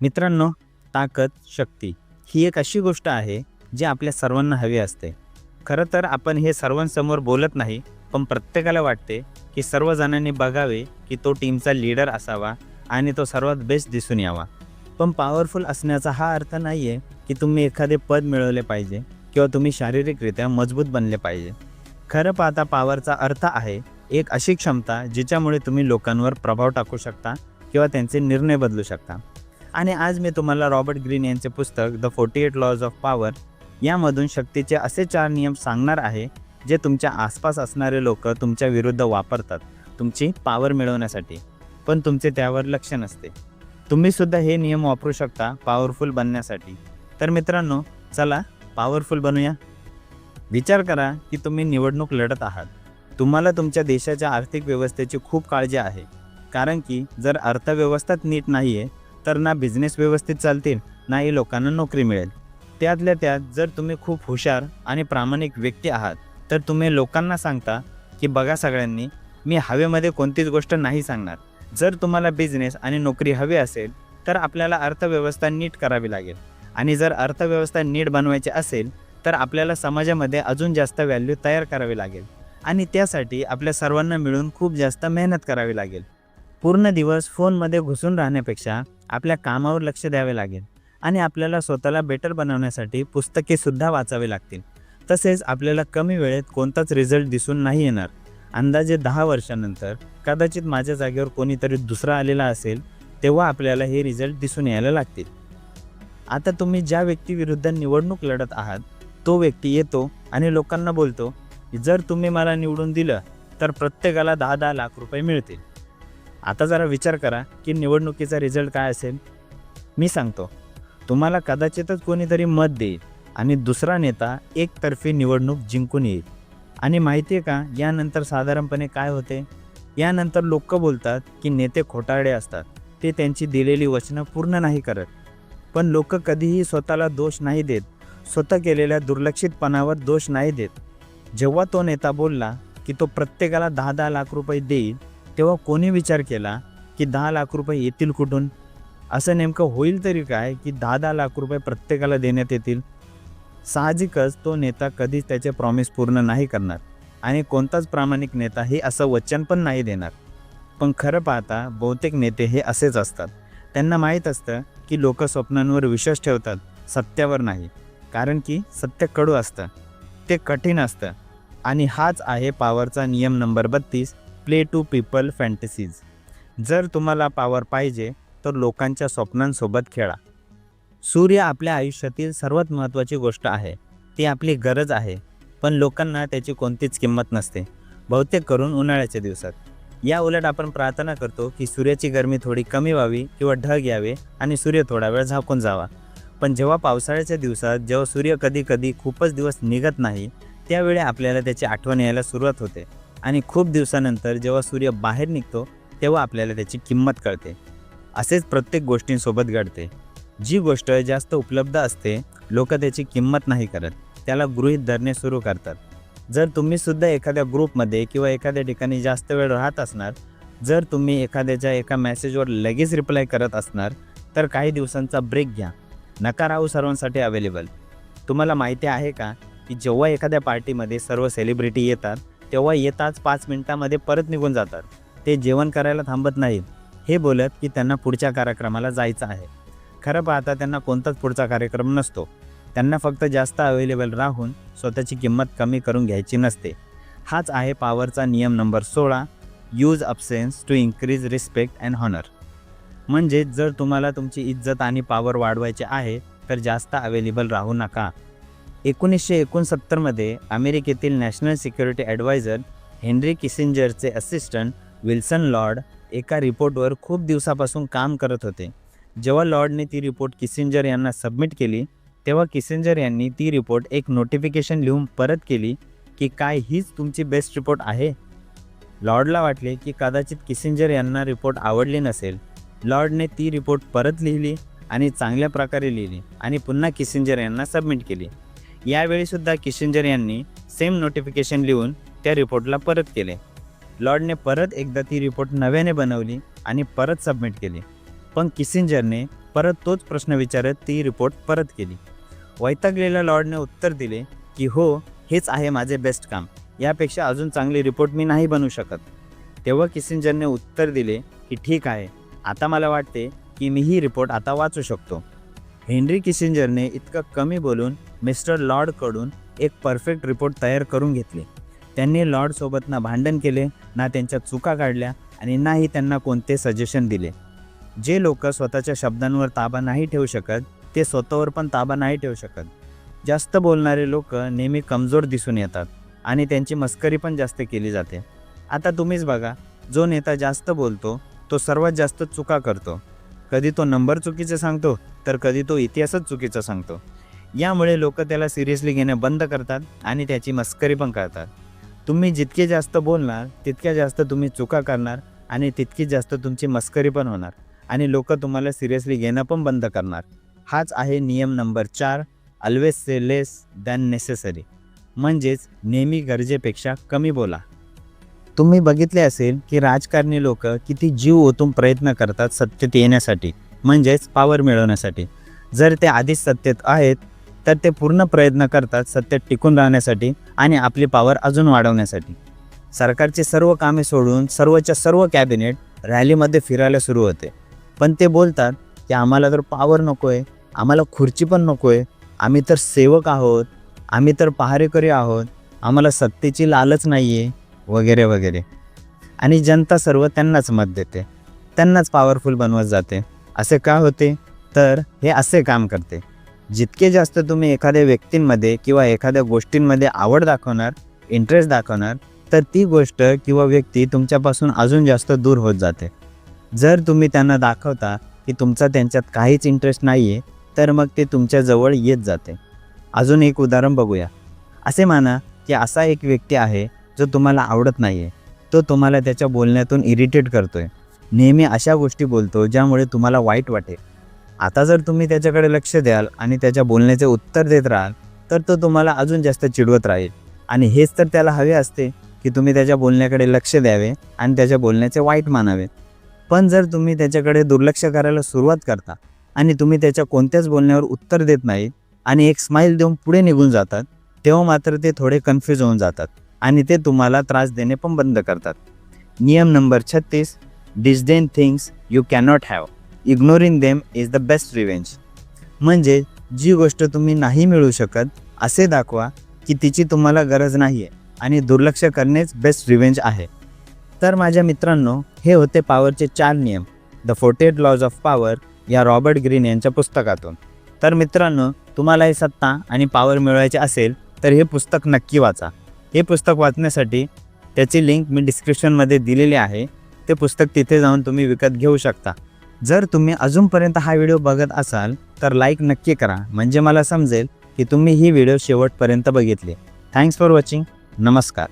मित्रांनो ताकद शक्ती ही एक अशी गोष्ट आहे जी आपल्या सर्वांना हवी असते. खरं तर आपण हे सर्वांसमोर बोलत नाही पण प्रत्येकाला वाटते की सर्वजणांनी बघावे की तो टीमचा लीडर असावा आणि तो सर्वात बेस्ट दिसून यावा. पण पॉवरफुल असण्याचा हा अर्थ नाही आहे की तुम्ही एखादे पद मिळवले पाहिजे किंवा तुम्ही शारीरिकरित्या मजबूत बनले पाहिजे. खरं पाहता पॉवरचा अर्थ आहे एक अशी क्षमता जिच्यामुळे तुम्ही लोकांवर प्रभाव टाकू शकता किंवा त्यांचे निर्णय बदलू शकता. आणि आज मी तुम्हाला रॉबर्ट ग्रीन यांचे पुस्तक the forty eight laws of power यामधून शक्तीचे असे चार नियम सांगणार आहे जे तुमच्या आसपास असणारे लोक तुमच्या विरुद्ध वापरतात तुमची पॉवर मिळवण्यासाठी. पण तुमचे त्यावर लक्ष नसते. तुम्ही सुद्धा हे नियम वापरू शकता पॉवरफुल बनण्यासाठी. तर मित्रांनो चला पॉवरफुल बनूया. विचार करा की तुम्ही निवडणूक लढत आहात. तुम्हाला तुमच्या देशाच्या आर्थिक व्यवस्थेची खूप काळजी आहे. कारण की जर अर्थव्यवस्थाच नीट नाही आहे तर ना बिझनेस व्यवस्थित चालतील नाही लोकांना नोकरी मिळेल. त्यातल्या त्यात जर तुम्ही खूप हुशार आणि प्रामाणिक व्यक्ती आहात तर तुम्ही लोकांना सांगता की बघा सगळ्यांनी मी हवेमध्ये कोणतीच गोष्ट नाही सांगणार. जर तुम्हाला बिझनेस आणि नोकरी हवी असेल तर आपल्याला अर्थव्यवस्था नीट करावी लागेल. आणि जर अर्थव्यवस्था नीट बनवायची असेल तर आपल्याला समाजामध्ये अजून जास्त व्हॅल्यू तयार करावी लागेल. आणि त्यासाठी आपल्या सर्वांना मिळून खूप जास्त मेहनत करावी लागेल. पूर्ण दिवस फोनमध्ये घुसून राहण्यापेक्षा आपल्या कामावर लक्ष द्यावे लागेल. आणि आपल्याला स्वतःला बेटर बनवण्यासाठी पुस्तकेसुद्धा वाचावी लागतील. तसेच आपल्याला कमी वेळेत कोणताच रिझल्ट दिसून नाही येणार. अंदाजे दहा वर्षानंतर कदाचित माझ्या जागेवर कोणीतरी दुसरा आलेला असेल तेव्हा आपल्याला हे रिझल्ट दिसून यायला लागतील. आता तुम्ही ज्या व्यक्तीविरुद्ध निवडणूक लढत आहात तो व्यक्ती येतो आणि लोकांना बोलतो जर तुम्ही मला निवडून दिलं तर प्रत्येकाला दहा दहा लाख रुपये मिळतील. आता जरा विचार करा की निवडणुकीचा रिझल्ट काय असेल? मी सांगतो. तुम्हाला कदाचितच कोणीतरी मत देईल आणि दुसरा नेता एकतर्फी निवडणूक जिंकून येईल. आणि माहिती आहे का यानंतर साधारणपणे काय होते? यानंतर लोक बोलतात की नेते खोटारडे असतात. ते त्यांची दिलेली वचनं पूर्ण नाही करत. पण लोक कधीही स्वतःला दोष नाही देत. स्वतः केलेल्या दुर्लक्षितपणावर दोष नाही देत. जेव्हा तो नेता बोलला की तो प्रत्येकाला दहा दहा लाख रुपये देईल तेव्हा कोणी विचार केला की दहा लाख रुपये येतील कुठून? असं नेमकं होईल तरी काय की दहा दहा लाख रुपये प्रत्येकाला देण्यात येतील? साहजिकच तो नेता कधीच त्याचे प्रॉमिस पूर्ण नाही करणार आणि कोणताच प्रामाणिक नेता हे असं वचन पण नाही देणार. पण खरं पाहता बहुतेक नेते हे असेच असतात. त्यांना माहीत असतं की लोक स्वप्नांवर विश्वास ठेवतात सत्यावर नाही. कारण की सत्य कडू असतं ते कठीण असतं. आणि हाच आहे पॉवरचा नियम नंबर बत्तीस. Play to people fantasies. जर तुम्हाला पॉवर पाहिजे तर लोकांच्या स्वप्नांसोबत खेळा. सूर्य आपल्या आयुष्यातील सर्वात महत्त्वाची गोष्ट आहे. ती आपली गरज आहे पण लोकांना त्याची कोणतीच किंमत नसते. बहुतेक करून उन्हाळ्याच्या दिवसात. या उलट आपण प्रार्थना करतो की सूर्याची गरमी थोडी कमी व्हावी किंवा ढग यावे आणि सूर्य थोडा वेळ झाकून जावा. पण जेव्हा पावसाळ्याच्या दिवसात जेव्हा सूर्य कधी कधी खूपच दिवस निघत नाही त्यावेळी आपल्याला त्याची आठवण यायला सुरुवात होते. आणि खूप दिवसानंतर जेव्हा सूर्य बाहेर निघतो तेव्हा आपल्याला त्याची किंमत कळते. असेच प्रत्येक गोष्टींसोबत घडते. जी गोष्ट जास्त उपलब्ध असते लोक त्याची किंमत नाही करत. त्याला गृहीत धरणे सुरू करतात. जर तुम्ही सुद्धा एखाद्या ग्रुपमध्ये किंवा एखाद्या ठिकाणी जास्त वेळ राहत असणार जर तुम्ही एखाद्याच्या एका मेसेजवर लगेच रिप्लाय करत असणार तर काही दिवसांचा ब्रेक घ्या. नकार राहू सर्वांसाठी अवेलेबल. तुम्हाला माहिती आहे का की जेव्हा एखाद्या पार्टीमध्ये सर्व सेलिब्रिटी येतात तेव्हा येताच पाच मिनिटामध्ये परत निघून जातात. ते जेवण करायला थांबत नाहीत. हे बोलत की त्यांना पुढच्या कार्यक्रमाला जायचं आहे. खरं पाहता त्यांना कोणताच पुढचा कार्यक्रम नसतो. त्यांना फक्त जास्त अवेलेबल राहून स्वतःची किंमत कमी करून घ्यायची नसते. हाच आहे पॉवरचा नियम नंबर सोळा use absence to increase respect and honour म्हणजे जर तुम्हाला तुमची इज्जत आणि पॉवर वाढवायची आहे तर जास्त अवेलेबल राहू नका. एकोणीसशे एकोणसत्तरमध्ये अमेरिकेतील नॅशनल सिक्युरिटी ॲडवायझर हेनरी किसिंजरचे असिस्टंट विल्सन लॉर्ड एका रिपोर्टवर खूप दिवसापासून काम करत होते. जेव्हा लॉर्डने ती रिपोर्ट किसिंजर यांना सबमिट केली तेव्हा किसिंजर यांनी ती रिपोर्ट एक नोटिफिकेशन लिहून परत केली की काय हीच तुमची बेस्ट रिपोर्ट आहे? लॉर्डला वाटले की कदाचित किसिंजर यांना रिपोर्ट आवडली नसेल. लॉर्डने ती रिपोर्ट परत लिहिली आणि चांगल्या प्रकारे लिहिली आणि पुन्हा किसिंजर यांना सबमिट केली. यावेळीसुद्धा किसिंजर यांनी सेम नोटिफिकेशन लिहून त्या रिपोर्टला परत केले. लॉर्डने परत एकदा ती रिपोर्ट नव्याने बनवली आणि परत सबमिट केली. पण किसिंजरने परत तोच प्रश्न विचारत ती रिपोर्ट परत केली. वैतागलेल्या लॉर्डने उत्तर दिले की हो हेच आहे माझे बेस्ट काम. यापेक्षा अजून चांगली रिपोर्ट मी नाही बनवू शकत. तेव्हा किसिंजरने उत्तर दिले की ठीक आहे. आता मला वाटते की मी ही रिपोर्ट आता वाचू शकतो. हेनरी किसिंजरने इतकं कमी बोलून मिस्टर लॉर्डकडून एक परफेक्ट रिपोर्ट तयार करून घेतले. त्यांनी लॉर्डसोबत ना भांडण केले ना त्यांच्या चुका काढल्या आणि नाही त्यांना कोणते सजेशन दिले. जे लोक स्वतःच्या शब्दांवर ताबा नाही ठेवू शकत ते स्वतःवर पण ताबा नाही ठेवू शकत. जास्त बोलणारे लोक नेहमी कमजोर दिसून येतात आणि त्यांची मस्करी पण जास्त केली जाते. आता तुम्हीच बघा जो नेता जास्त बोलतो तो सर्वात जास्त चुका करतो. कधी तो नंबर चुकीचे सांगतो तर कधी तो इतिहासच चुकीचा सांगतो. यामुळे लोक त्याला सिरियसली घेणं बंद करतात आणि त्याची मस्करी पण करतात. तुम्ही जितके जास्त बोलणार तितक्या जास्त तुम्ही चुका करणार आणि तितकी जास्त तुमची मस्करी पण होणार आणि लोक तुम्हाला सिरियसली घेणं पण बंद करणार. हाच आहे नियम नंबर चार always say less than necessary म्हणजेच नेहमी गरजेपेक्षा कमी बोला. तुम्ही बघितले असेल की राजकारणी लोक किती जीव ओतून प्रयत्न करतात सत्तेत येण्यासाठी म्हणजेच पावर मिळवण्यासाठी. जर ते आधीच सत्तेत आहेत तर ते पूर्ण प्रयत्न करतात सत्तेत टिकून राहण्यासाठी आणि आपली पावर अजून वाढवण्यासाठी. सरकारची सर्व कामे सोडून सर्वच्या सर्व कॅबिनेट रॅलीमध्ये फिरायला सुरू होते. पण ते बोलतात की आम्हाला तर पावर नको आहे आम्हाला खुर्ची पण नको आहे आम्ही तर सेवक आहोत आम्ही तर पहारेकरी आहोत आम्हाला सत्तेची लालच नाही आहे वगैरे वगैरे. आणि जनता सर्व त्यांनाच मत देते. त्यांनाच पॉवरफुल बनवत जाते. असे का होते? तर हे असे काम करते. जितके जास्त तुम्ही एखाद्या व्यक्तींमध्ये किंवा एखाद्या गोष्टींमध्ये आवड दाखवणार इंटरेस्ट दाखवणार तर ती गोष्ट किंवा व्यक्ती तुमच्यापासून अजून जास्त दूर होत जाते. जर तुम्ही त्यांना दाखवता की तुमचा त्यांच्यात काहीच इंटरेस्ट नाही आहे तर मग ते तुमच्याजवळ येत जाते. अजून एक उदाहरण बघूया. असे माना की असा एक व्यक्ती आहे जो तुम्हाला आवडत नाही आहे तो तुम्हाला त्याच्या बोलण्यातून इरिटेट करतो आहे नेहमी अशा गोष्टी बोलतो ज्यामुळे तुम्हाला वाईट वाटेल. आता जर तुम्ही त्याच्याकडे लक्ष द्याल आणि त्याच्या बोलण्याचे उत्तर देत राहाल तर तो तुम्हाला अजून जास्त चिडवत राहील. आणि हेच तर त्याला हवे असते की तुम्ही त्याच्या बोलण्याकडे लक्ष द्यावे आणि त्याच्या बोलण्याचे वाईट मानावे. पण जर तुम्ही त्याच्याकडे दुर्लक्ष करायला सुरुवात करता आणि तुम्ही त्याच्या कोणत्याच बोलण्यावर उत्तर देत नाही आणि एक स्माईल देऊन पुढे निघून जातात तेव्हा मात्र ते थोडे कन्फ्यूज होऊन जातात. आणि ते तुम्हाला त्रास देणे पण बंद करतात. नियम नंबर छत्तीस disdain things you cannot have ignoring them is the best revenge म्हणजे जी गोष्ट तुम्ही नाही मिळू शकत असे दाखवा की तिची तुम्हाला गरज नाही आहे आणि दुर्लक्ष करणेच बेस्ट रिवेंज आहे. तर माझ्या मित्रांनो हे होते पॉवरचे चार नियम. The forty eight laws of power या रॉबर्ट ग्रीन यांच्या पुस्तकातून. तर मित्रांनो तुम्हाला हे सत्ता आणि पॉवर मिळवायचे असेल तर हे पुस्तक नक्की वाचा. हे पुस्तक वाचण्यासाठी त्याची लिंक मी डिस्क्रिप्शनमध्ये दिलेली आहे. ते पुस्तक तिथे जाऊन तुम्ही विकत घेऊ शकता. जर तुम्ही अजूनपर्यंत हा व्हिडिओ बघत असाल तर लाईक नक्की करा. म्हणजे मला समजेल की तुम्ही ही व्हिडिओ शेवटपर्यंत बघितली. थँक्स फॉर वॉचिंग नमस्कार.